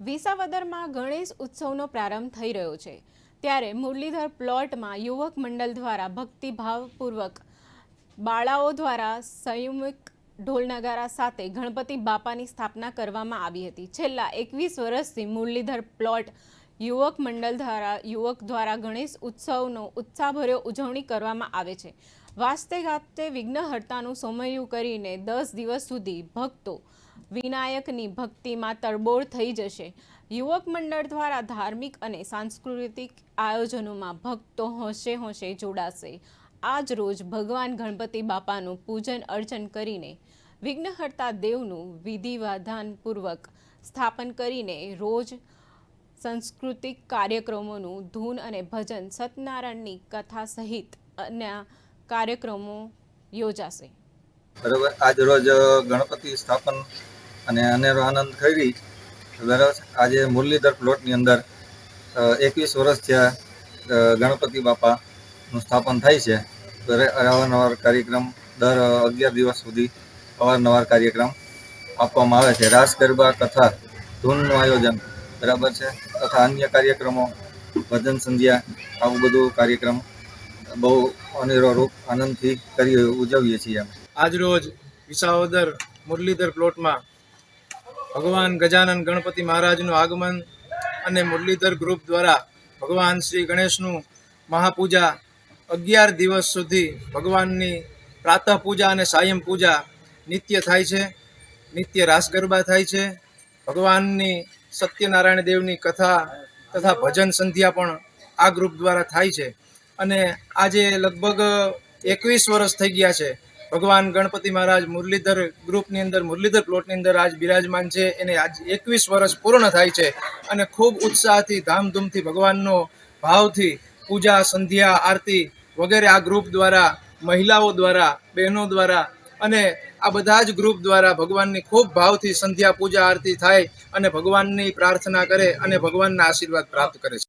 વિસાવદરમાં ગણેશ ઉત્સવનો પ્રારંભ થઈ રહ્યો છે. ત્યારે મુરલીધર પ્લોટમાં યુવક મંડળ દ્વારા ભક્તિભાવપૂર્વક બાળાઓ દ્વારા સંયમિક ઢોલ નગારા સાથે ગણપતિ બાપાની સ્થાપના કરવામાં આવી હતી. છેલ્લા એકવીસ વર્ષથી મુરલીધર પ્લોટ યુવક મંડળ દ્વારા, યુવક દ્વારા ગણેશ ઉત્સવનો ઉત્સાહભર્યો ઉજવણી કરવામાં આવે છે. વાસ્તે ગાતે વિઘ્નહર્તાનું સોમૈયું કરીને દસ દિવસ સુધી ભક્તો વિનાયકની ભક્તિમાં તરબોળ થઈ જશે. યુવક મંડળ દ્વારા ધાર્મિક અને સાંસ્કૃતિક આયોજનોમાં ભક્તો હોંશે હોંશે જોડાશે. આજ રોજ ભગવાન ગણપતિ બાપાનું પૂજન અર્ચન કરીને વિઘ્નહર્તા દેવનું વિધિવાધાનપૂર્વક સ્થાપન કરીને રોજ સાંસ્કૃતિક કાર્યક્રમોનું ધૂન અને ભજન સત્યનારાયણની કથા સહિત અન્ય કાર્યક્રમો યોજાશે. બરાબર. આજ રોજ ગણપતિ સ્થાપન અને અનેરો આનંદ કરી બરાબર આજે મુરલીધર પ્લોટની અંદર એકવીસ વર્ષ થયા ગણપતિ બાપાનું સ્થાપન થાય છે. અવારનવાર કાર્યક્રમ, દર અગિયાર દિવસ સુધી અવારનવાર કાર્યક્રમ આપવામાં આવે છે. રાસ ગરબા કથા ધૂનનું આયોજન બરાબર છે. તથા અન્ય કાર્યક્રમો, ભજન સંધ્યા, આવું બધું કાર્યક્રમ બહુ અનેરો રૂપ આનંદથી કરી ઉજવીએ છીએ અમે. આજરોજ વિસાવદર મુરલીધર પ્લોટમાં ભગવાન ગજાનન ગણપતિ મહારાજનું આગમન અને મુરલીધર ગ્રુપ દ્વારા ભગવાન શ્રી ગણેશનું મહાપૂજા અગિયાર દિવસ સુધી ભગવાનની પ્રાતઃ પૂજા અને સાયમ પૂજા નિત્ય થાય છે. નિત્ય રાસ ગરબા થાય છે. ભગવાનની સત્યનારાયણ દેવની કથા તથા ભજન સંધ્યા પણ આ ગ્રુપ દ્વારા થાય છે. અને આજે લગભગ એકવીસ વર્ષ થઈ ગયા છે. ભગવાન ગણપતિ મહારાજ મુરલીધર ગ્રુપની અંદર, મુરલીધર પ્લોટની અંદર આજ બિરાજમાન છે. એને આજ એકવીસ વર્ષ પૂર્ણ થાય છે. અને ખૂબ ઉત્સાહથી, ધામધૂમથી ભગવાનનો ભાવથી પૂજા, સંધ્યા, આરતી વગેરે આ ગ્રુપ દ્વારા, મહિલાઓ દ્વારા, બહેનો દ્વારા અને આ બધા જ ગ્રુપ દ્વારા ભગવાનની ખૂબ ભાવથી સંધ્યા, પૂજા, આરતી થાય અને ભગવાનની પ્રાર્થના કરે અને ભગવાનના આશીર્વાદ પ્રાપ્ત કરે છે.